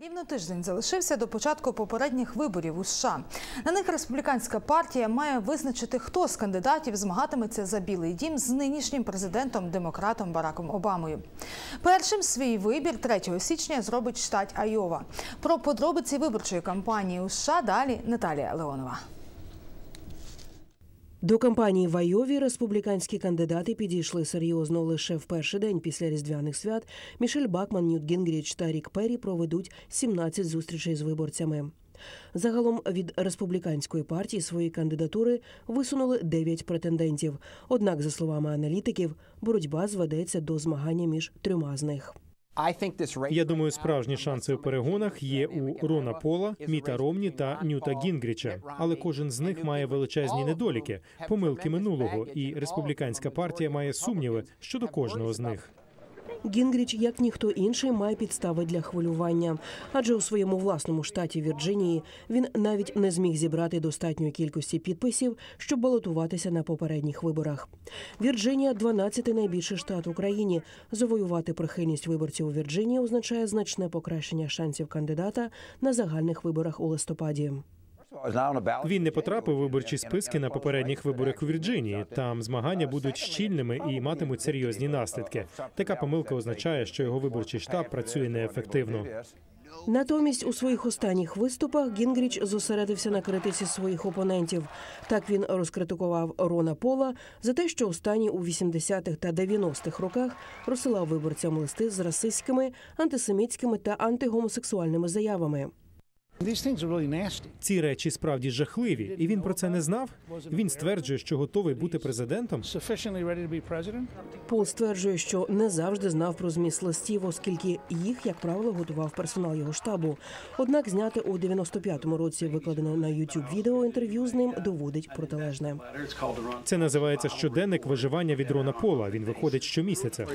Рівно тиждень залишився до початку попередніх виборів у США. На них республіканська партія має визначити, хто з кандидатів змагатиметься за Білий дім з нинішнім президентом демократом Бараком Обамою. Першим свій вибір 3 січня зробить штат Айова. Про подробиці виборчої кампанії у США далі Наталія Леонова. До кампанії в Айові республіканські кандидати підійшли серйозно лише в перший день після різдвяних свят. Мішель Бакман, Ньют Гінгріч та Рік Перрі проведуть 17 зустрічей з виборцями. Загалом від республіканської партії свої кандидатури висунули 9 претендентів. Однак, за словами аналітиків, боротьба зведеться до змагання між трьома з них. Я думаю, справжні шанси у перегонах є у Рона Пола, Міта Ромні та Нюта Гінгріча. Але кожен з них має величезні недоліки, помилки минулого, і республіканська партія має сумніви щодо кожного з них. Гінгріч, як ніхто інший, має підстави для хвилювання, адже у своєму власному штаті Вірджинії він навіть не зміг зібрати достатньої кількості підписів, щоб балотуватися на попередніх виборах. Вірджинія 12-й найбільший штат в Україні. Завоювати прихильність виборців у Вірджинії означає значне покращення шансів кандидата на загальних виборах у листопаді. Він не потрапив у виборчі списки на попередніх виборах у Вірджинії. Там змагання будуть щільними і матимуть серйозні наслідки. Така помилка означає, що його виборчий штаб працює неефективно. Натомість у своїх останніх виступах Гінгріч зосередився на критиці своїх опонентів. Так він розкритикував Рона Пола за те, що останній у 80-х та 90-х роках розсилав виборцям листи з расистськими, антисемітськими та антигомосексуальними заявами. Ці речі справді жахливі, і він про це не знав. Він стверджує, що готовий бути президентом. Пол стверджує, що не завжди знав про зміст листів, оскільки їх, як правило, готував персонал його штабу. Однак зняти у 95-му році викладене на YouTube відео інтерв'ю з ним доводить протилежне. Це називається щоденник виживання від Рона Пола. Він виходить щомісяця.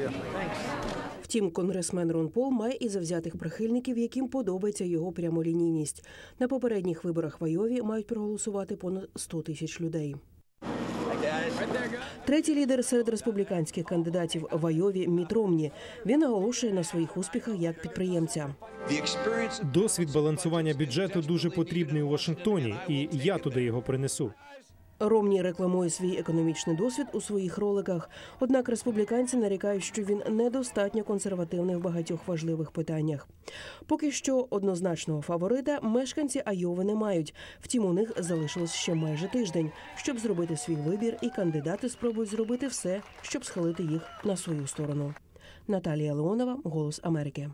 Втім, конгресмен Рон Пол має і завзятих прихильників, яким подобається його прямолінійність. На попередніх виборах в Айові мають проголосувати понад 100 тисяч людей. Третій лідер серед республіканських кандидатів в Айові Міт Ромні. Він наголошує на своїх успіхах як підприємця. Досвід балансування бюджету дуже потрібний у Вашингтоні, і я туди його принесу. Ромні рекламує свій економічний досвід у своїх роликах. Однак республіканці нарікають, що він недостатньо консервативний в багатьох важливих питаннях. Поки що однозначного фаворита мешканці Айови не мають. Втім, у них залишилось ще майже тиждень, щоб зробити свій вибір, і кандидати спробують зробити все, щоб схилити їх на свою сторону. Наталія Леонова, Голос Америки.